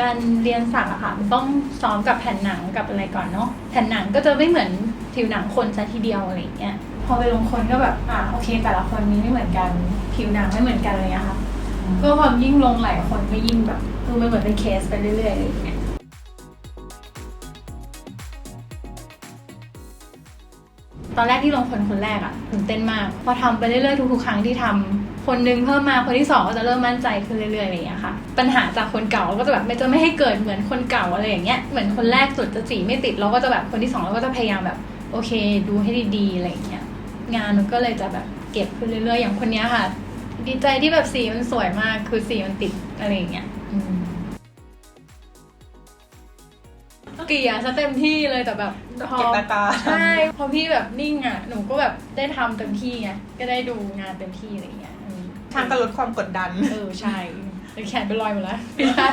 การเรียนสักอะค่ะมันต้องซ้อมกับแผ่นหนังกับอะไรก่อนเนาะแผ่นหนังก็จะไม่เหมือนผิวหนังคนซะทีเดียวอะไรอย่างเงี้ยพอไปลงคนก็แบบอะโอเค แต่ละคนนี้ไม่เหมือนกัน ผิวหนังไม่เหมือนกันเลยอะค่ะก็พอยิ่งลงหลายคนก็ยิ่งแบบคือมันเหมือนเป็นเคสไปเรื่อยๆอะไรอย่างเงี้ยตอนแรกที่ลงคนคนแรกอะตื่นเต้นมาก พอทำไปเรื่อยๆทุกๆครั้งที่ทำ คนนึงเพิ่มมาคนที่สองก็จะเริ่มมั่นใจขึ้นเรื่อยๆอะไรอย่างเงี้ยค่ะ ปัญหาจากคนเก่าก็จะแบบไม่จะไม่ให้เกิดเหมือนคนเก่าอะไรอย่างเงี้ยเหมือนคนแรกสุดจะสีไม่ติดเราก็จะแบบคนที่สองเราก็จะพยายามแบบโอเค ดูให้ดีๆอะไรอย่างเงี้ยงานมันก็เลยจะแบบเก็บขึ้นเรื่อยๆ อย่างคนเนี้ยค่ะ ดีใจที่แบบสีมันสวยมากคือสีมันติดอะไรอย่างเงี้ยอืม เกลี่ยซะเต็มที่เลยแต่แบบพอเก็บอาการ ใช่พอพี่แบบนิ่งอะหนูก็แบบได้ทำเต็มที่ไงก็ได้ดูงานเต็มที่อะไรอย่างเงี้ยอืมทางก็ลดความกดดัน เออใช่แต่แขนเป็นรอยหมดแล้วไม่ใช่